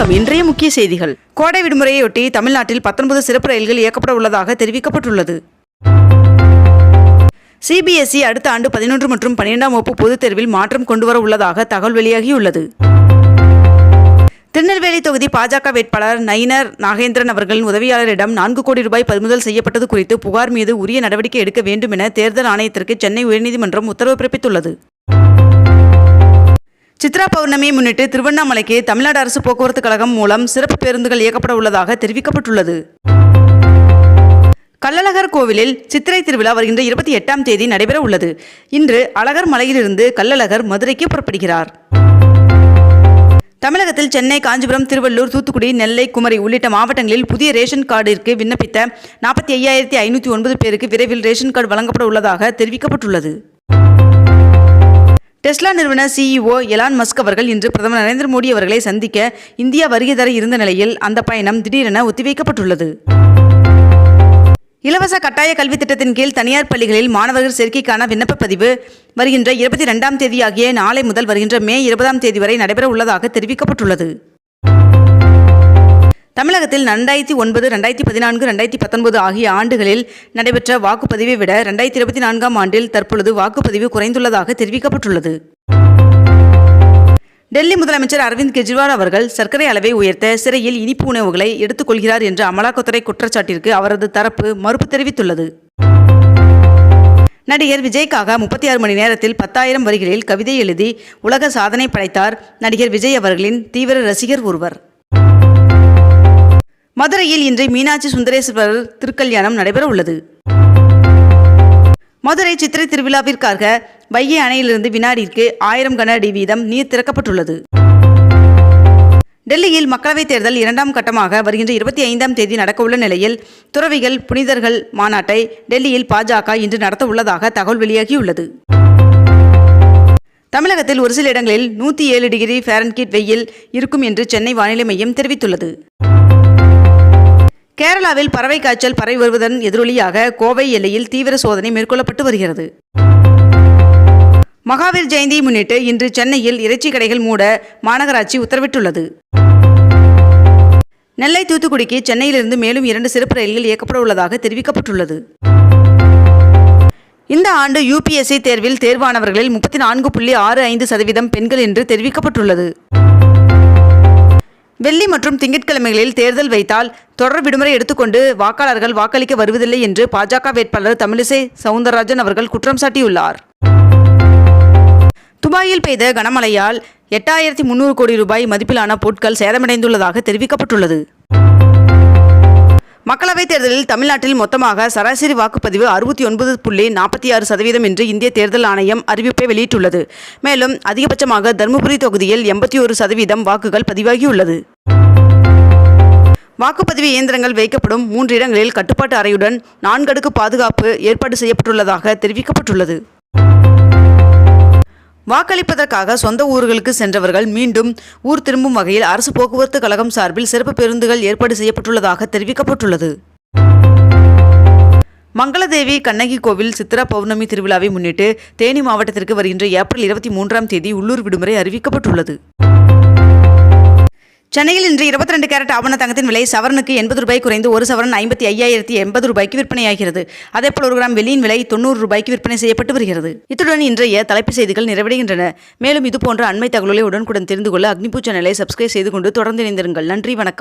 வணக்கம். இன்றைய முக்கிய செய்திகள். கோடை விடுமுறையொட்டி தமிழ்நாட்டில் பத்தொன்பது சிறப்பு ரயில்கள் இயக்கப்பட உள்ளதாக தெரிவிக்கப்பட்டுள்ளது. சிபிஎஸ்இ அடுத்த ஆண்டு பதினொன்று மற்றும் பன்னிரெண்டாம் வகுப்பு பொதுத் தேர்வில் மாற்றம் கொண்டுவர உள்ளதாக தகவல் வெளியாகியுள்ளது. திருநெல்வேலி தொகுதி பாஜக வேட்பாளர் நயினர் நாகேந்திரன் அவர்களின் உதவியாளரிடம் நான்கு கோடி ரூபாய் பறிமுதல் செய்யப்பட்டது குறித்து புகார் மீது உரிய நடவடிக்கை எடுக்க வேண்டும் என தேர்தல் ஆணையத்திற்கு சென்னை உயர்நீதிமன்றம் உத்தரவு பிறப்பித்துள்ளது. சித்ரா பௌர்ணமியை முன்னிட்டு திருவண்ணாமலைக்கு தமிழ்நாடு அரசு போக்குவரத்து கழகம் மூலம் சிறப்பு பேருந்துகள் இயக்கப்பட உள்ளதாக தெரிவிக்கப்பட்டுள்ளது. கள்ளழகர் கோவிலில் சித்திரை திருவிழா வருகின்ற இருபத்தி எட்டாம் தேதி நடைபெற உள்ளது. இன்று அழகர் மலையிலிருந்து கள்ளழகர் மதுரைக்கு புறப்படுகிறார். தமிழகத்தில் சென்னை காஞ்சிபுரம் திருவள்ளூர் தூத்துக்குடி நெல்லை குமரி உள்ளிட்ட மாவட்டங்களில் புதிய ரேஷன் கார்டிற்கு விண்ணப்பித்த நாற்பத்தி ஐயாயிரத்தி ஐநூற்றி ஒன்பது பேருக்கு விரைவில் ரேஷன் கார்டு வழங்கப்பட உள்ளதாக தெரிவிக்கப்பட்டுள்ளது. டெஸ்லா நிறுவன சிஇஓ எலான் மஸ்க் அவர்கள் இன்று பிரதமர் நரேந்திர மோடி அவர்களை சந்திக்க இந்தியா வருகை தர இருந்த நிலையில் அந்த பயணம் திடீரென ஒத்திவைக்கப்பட்டுள்ளது. இலவச கட்டாய கல்வி திட்டத்தின் கீழ் தனியார் பள்ளிகளில் மாணவர்கள் சேர்க்கைக்கான விண்ணப்ப பதிவு வருகின்ற இருபத்தி ரெண்டாம் தேதி ஆகிய நாளை முதல் வருகின்ற மே இருபதாம் தேதி வரை நடைபெற உள்ளதாக தெரிவிக்கப்பட்டுள்ளது. தமிழகத்தில் ரெண்டாயிரத்தி ஒன்பது ரெண்டாயிரத்தி பதினான்கு ரெண்டாயிரத்தி பத்தொன்பது ஆகிய ஆண்டுகளில் நடைபெற்ற வாக்குப்பதிவை விட ரெண்டாயிரத்தி இருபத்தி நான்காம் ஆண்டில் தற்பொழுது வாக்குப்பதிவு குறைந்துள்ளதாக தெரிவிக்கப்பட்டுள்ளது. டெல்லி முதலமைச்சர் அரவிந்த் கெஜ்ரிவால் அவர்கள் சர்க்கரை அளவை உயர்த்த சிறையில் இனிப்பு உணவுகளை எடுத்துக்கொள்கிறார் என்ற அமலாக்கத்துறை குற்றச்சாட்டிற்கு அவரது தரப்பு மறுப்பு தெரிவித்துள்ளது. நடிகர் விஜய்க்காக முப்பத்தி ஆறு மணி நேரத்தில் பத்தாயிரம் வரிகளில் கவிதை எழுதி உலக சாதனை படைத்தார் நடிகர் விஜய் அவர்களின் தீவிர ரசிகர் ஒருவர். மதுரையில் இன்று மீனாட்சி சுந்தரேஸ்வரர் திருக்கல்யாணம் நடைபெற உள்ளது. மதுரை சித்திரை திருவிழாவிற்காக வைகை அணையிலிருந்து வினாடிக்கு ஆயிரம் கன அடி வீதம் நீர் திறக்கப்பட்டுள்ளது. டெல்லியில் மக்களவைத் தேர்தல் இரண்டாம் கட்டமாக வருகின்ற இருபத்தி ஐந்தாம் தேதி நடக்கவுள்ள நிலையில் துறவிகள் புனிதர்கள் மாநாட்டை டெல்லியில் பாஜக இன்று நடத்த உள்ளதாக தகவல் வெளியாகியுள்ளது. தமிழகத்தில் ஒரு சில இடங்களில் நூற்றி ஏழு டிகிரி ஃபாரன்கீட் வெயில் இருக்கும் என்று சென்னை வானிலை மையம் தெரிவித்துள்ளது. கேரளாவில் பறவை காய்ச்சல் பரவி வருவதன் எதிரொலியாக கோவை எல்லையில் தீவிர சோதனை மேற்கொள்ளப்பட்டு வருகிறது. மகாவீர் ஜெயந்தியை முன்னிட்டு இன்று சென்னையில் இறைச்சி கடைகள் மூட மாநகராட்சி உத்தரவிட்டுள்ளது. நெல்லை தூத்துக்குடிக்கு சென்னையிலிருந்து மேலும் இரண்டு சிறப்பு ரயில்கள் இயக்கப்பட உள்ளதாக தெரிவிக்கப்பட்டுள்ளது. இந்த ஆண்டு யூபிஎஸ்சி தேர்வில் தேர்வானவர்களில் முப்பத்தி நான்கு புள்ளி ஆறு ஐந்து சதவீதம் பெண்கள் என்று தெரிவிக்கப்பட்டுள்ளது. வெள்ளி மற்றும் திங்கட்கிழமைகளில் தேர்தல் வைத்தால் தொடர் விடுமுறை எடுத்துக்கொண்டு வாக்காளர்கள் வாக்களிக்க வருவதில்லை என்று பாஜக வேட்பாளர் தமிழிசை சவுந்தரராஜன் அவர்கள் குற்றம் சாட்டியுள்ளார். துபாயில் பெய்த கனமழையால் எட்டாயிரத்தி முன்னூறு கோடி ரூபாய் மதிப்பிலான பொருட்கள் சேதமடைந்துள்ளதாக தெரிவிக்கப்பட்டுள்ளது. மக்களவைத் தேர்தலில் தமிழ்நாட்டில் மொத்தமாக சராசரி வாக்குப்பதிவு அறுபத்தி ஒன்பது புள்ளி நாற்பத்தி ஆறு சதவீதம் என்று இந்திய தேர்தல் ஆணையம் அறிவிப்பை வெளியிட்டுள்ளது. மேலும் அதிகபட்சமாக தருமபுரி தொகுதியில் எண்பத்தி ஒரு சதவீதம் வாக்குகள் பதிவாகியுள்ளது. வாக்குப்பதிவு இயந்திரங்கள் வைக்கப்படும் மூன்று இடங்களில் கட்டுப்பாட்டு அறையுடன் நான்கடுக்கு பாதுகாப்பு ஏற்பாடு செய்யப்பட்டுள்ளதாக தெரிவிக்கப்பட்டுள்ளது. வாக்களிப்பதற்காக சொந்த ஊர்களுக்கு சென்றவர்கள் மீண்டும் ஊர் திரும்பும் வகையில் அரசு போக்குவரத்து கழகம் சார்பில் சிறப்பு பேருந்துகள் ஏற்பாடு செய்யப்பட்டுள்ளதாக தெரிவிக்கப்பட்டுள்ளது. மங்களதேவி கண்ணகி கோவில் சித்ரா பௌர்ணமி திருவிழாவை முன்னிட்டு தேனி மாவட்டத்திற்கு வருகின்ற ஏப்ரல் இருபத்தி மூன்றாம் தேதி உள்ளூர் விடுமுறை அறிவிக்கப்பட்டுள்ளது. சென்னையில் இன்று இருபத்தி ரெண்டு கேரட் ஆவண தங்கத்தின் விலை சவரனுக்கு எண்பது ரூபாய் குறைந்து ஒரு சவரன் ஐம்பத்தி ஐயாயிரத்தி எண்பது ரூபாய்க்கு விற்பனையாகிறது. அதேபோல் ஒரு கிராம் வெள்ளியின் விலை தொண்ணூறு ரூபாய்க்கு விற்பனை செய்யப்பட்டு வருகிறது. இத்துடன் இன்றைய தலைப்பு செய்திகள் நிறைவடைகின்றன. மேலும் இதுபோன்ற அண்மை தகவல்களை உடனுக்குடன் தெரிந்து கொள்ள அக்னிபூ சேனலை சப்ஸ்கிரைப் செய்து கொண்டு தொடர்ந்து இணைந்திருங்கள். நன்றி வணக்கம்.